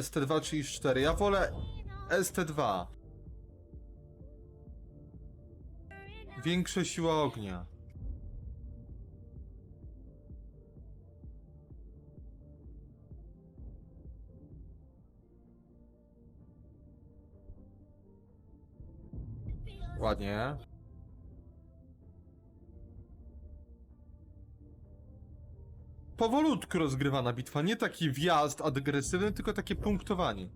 ST234. Ja wolę ST2. Większa siła ognia. Ładnie. Powolutku rozgrywana bitwa, nie taki wjazd agresywny, tylko takie punktowanie.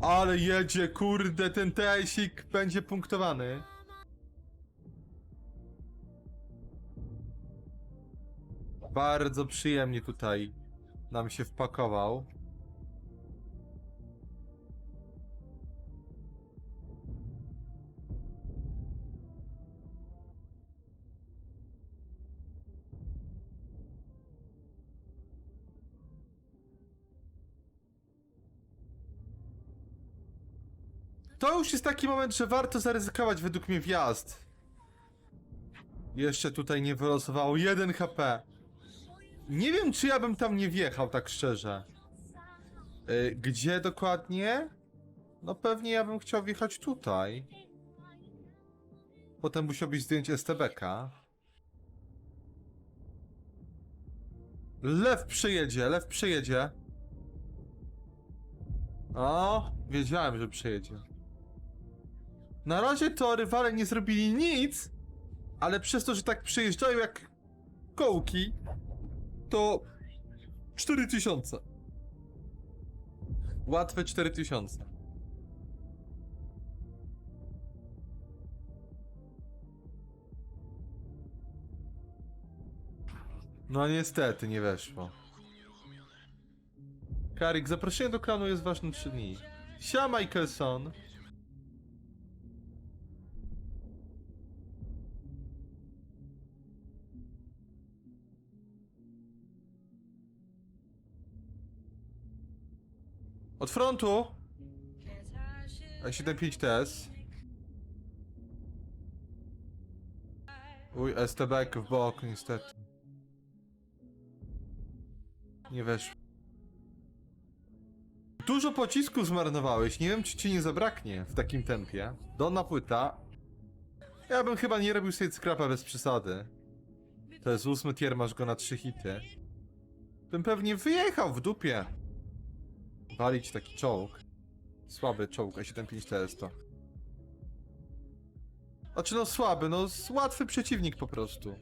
Ale jedzie, kurde, ten TS-ik będzie punktowany. Bardzo przyjemnie tutaj nam się wpakował. To już jest taki moment, że warto zaryzykować według mnie wjazd. Jeszcze tutaj nie wylosowało 1 HP. Nie wiem, czy ja bym tam nie wjechał, tak szczerze. Y, Gdzie dokładnie? No pewnie ja bym chciał wjechać tutaj. Potem musiałbyś zdjąć STB-ka. Lew przyjedzie, lew przyjedzie. O, wiedziałem, że przyjedzie. Na razie to rywale nie zrobili nic, ale przez to, że tak przyjeżdżają jak kołki, to 4000. Łatwe 4000. No niestety nie weszło. Karik, zaproszenie do klanu jest ważne 3 dni. Sia Michelson. Od frontu! A75 TS. Uj, STB w bok, niestety. Nie weszło. Dużo pocisków zmarnowałeś, nie wiem czy ci nie zabraknie w takim tempie. Donna płyta. Ja bym chyba nie robił sobie scrapa bez przesady. To jest ósmy tier, masz go na trzy hity. Bym pewnie wyjechał w dupie. Walić taki czołg. Słaby czołg, A75 TS to. Znaczy no słaby, no s- łatwy przeciwnik po prostu.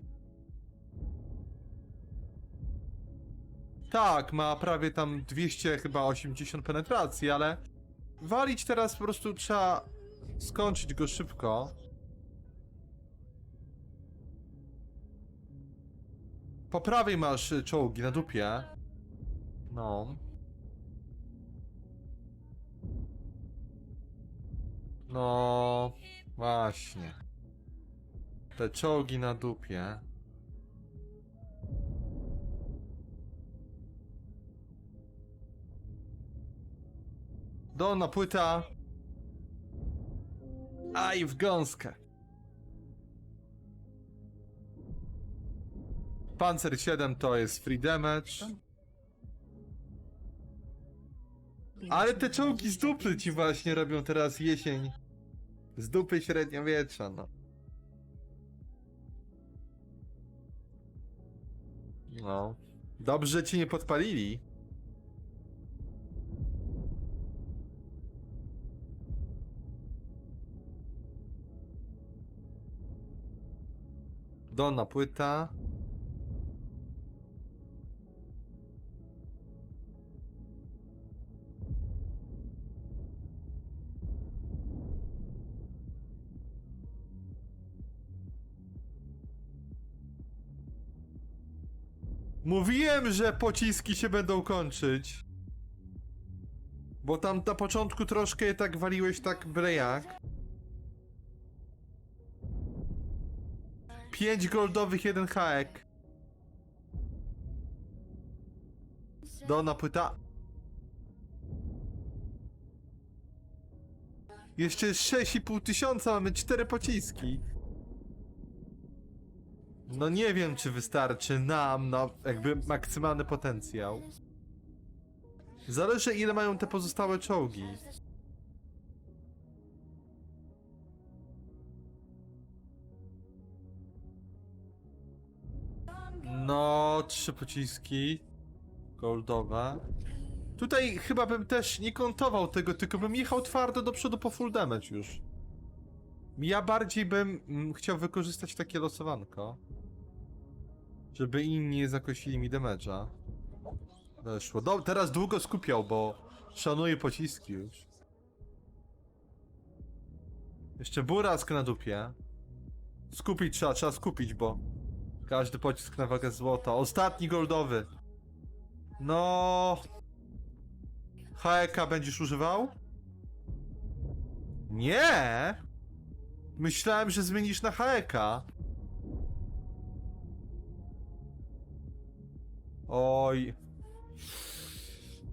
Tak, ma prawie tam 200 chyba 80 penetracji, ale walić teraz po prostu trzeba skończyć go szybko. Po prawej masz y, czołgi na dupie. No. No, właśnie. Te czołgi na dupie. Dolna płyta. A w gąskę. Panzer 7 to jest free damage. Ale te czołgi z dupy ci właśnie robią teraz jesień. Z dupy średniowiecza, no. No. Dobrze, ci nie podpalili. Dolna płyta. Mówiłem, że pociski się będą kończyć. Bo tam na początku troszkę je tak waliłeś tak byle jak. Pięć goldowych, jeden haek. Dona płyta. Jeszcze jest 6,5 tysiąca, mamy cztery pociski. No nie wiem, czy wystarczy nam na jakby maksymalny potencjał. Zależy ile mają te pozostałe czołgi. No, trzy pociski goldowe. Tutaj chyba bym też nie kontował tego, tylko bym jechał twardo do przodu po full damage już. Ja bardziej bym mm, chciał wykorzystać takie losowanko. Żeby inni nie zakosili mi damage'a. Weszło. Teraz długo skupiał, bo szanuję pociski już. Jeszcze burask na dupie. Skupić trzeba, trzeba skupić, bo każdy pocisk na wagę złota. Ostatni goldowy. No. HEK będziesz używał? Nie! Myślałem, że zmienisz na HEK. Oj.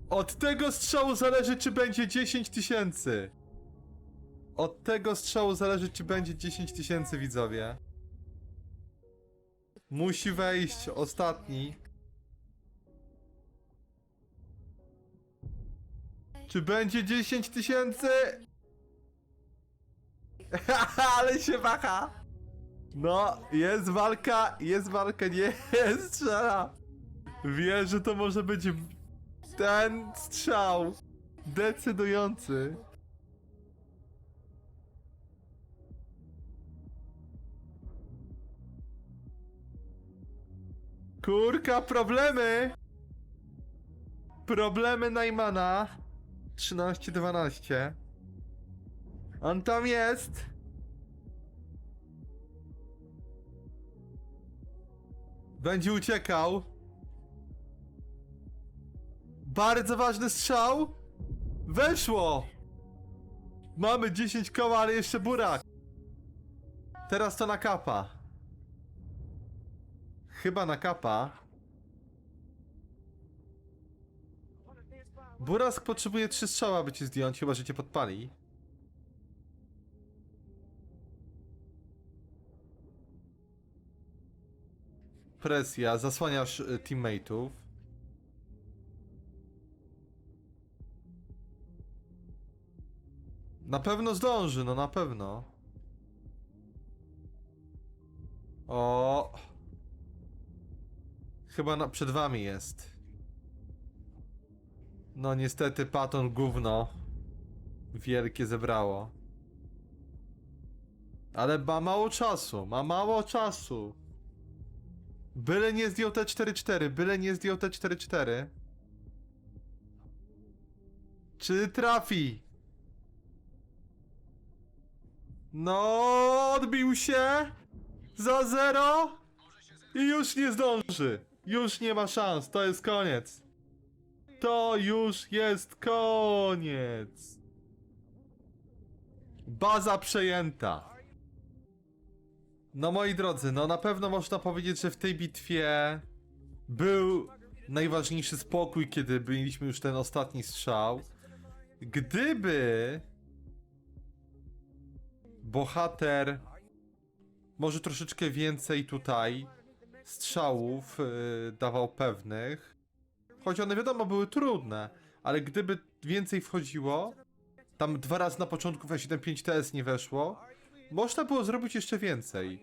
Od tego strzału zależy, czy będzie 10 tysięcy. Od tego strzału zależy, czy będzie 10 tysięcy, widzowie. Musi wejść ostatni. Czy będzie 10 tysięcy? Ale się waha! No, jest walka, jest walka, nie strzela. Wie, że to może być ten strzał decydujący. Kurka, problemy! Problemy Najmana. 13-12. On tam jest. Będzie uciekał. Bardzo ważny strzał. Weszło! Mamy 10 koła, ale jeszcze burak. Teraz to na kapa. Chyba na kapa. Burask potrzebuje 3 strzała, aby cię zdjąć, chyba że cię podpali. Presja, zasłaniasz y, teammateów. Na pewno zdąży, no na pewno. O. Chyba na, przed wami jest. No niestety Paton gówno wielkie zebrało. Ale ma mało czasu, ma mało czasu. Byle nie zdjął te 4-4, byle nie zdjął te 4-4. Czy trafi? No, odbił się za zero i już nie zdąży. Już nie ma szans, to jest koniec. To już jest koniec. Baza przejęta. No moi drodzy, no na pewno można powiedzieć, że w tej bitwie był najważniejszy spokój, kiedy mieliśmy już ten ostatni strzał. Gdyby bohater może troszeczkę więcej tutaj strzałów yy, dawał pewnych, choć one wiadomo były trudne, ale gdyby więcej wchodziło, tam dwa razy na początku w 7.5 TS nie weszło, można było zrobić jeszcze więcej.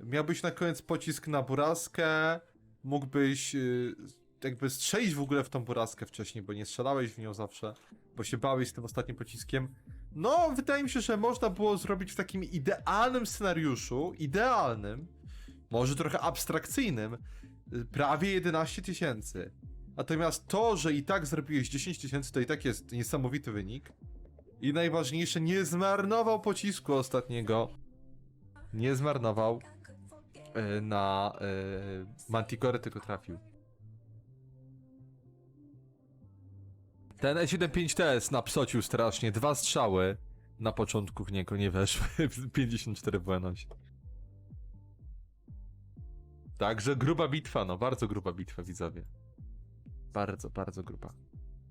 Miałbyś na koniec pocisk na buraskę, mógłbyś yy, jakby strzelić w ogóle w tą buraskę wcześniej, bo nie strzelałeś w nią zawsze, bo się bałeś z tym ostatnim pociskiem. No, wydaje mi się, że można było zrobić w takim idealnym scenariuszu, idealnym, może trochę abstrakcyjnym, prawie 11 tysięcy. Natomiast to, że i tak zrobiłeś 10 tysięcy, to i tak jest niesamowity wynik. I najważniejsze, nie zmarnował pocisku ostatniego. Nie zmarnował y, na y, Manticore, tylko trafił. Ten E75TS napsocił strasznie. Dwa strzały na początku w niego nie weszły. 54 błędność. Także gruba bitwa, no bardzo gruba bitwa widzowie. Bardzo, bardzo gruba.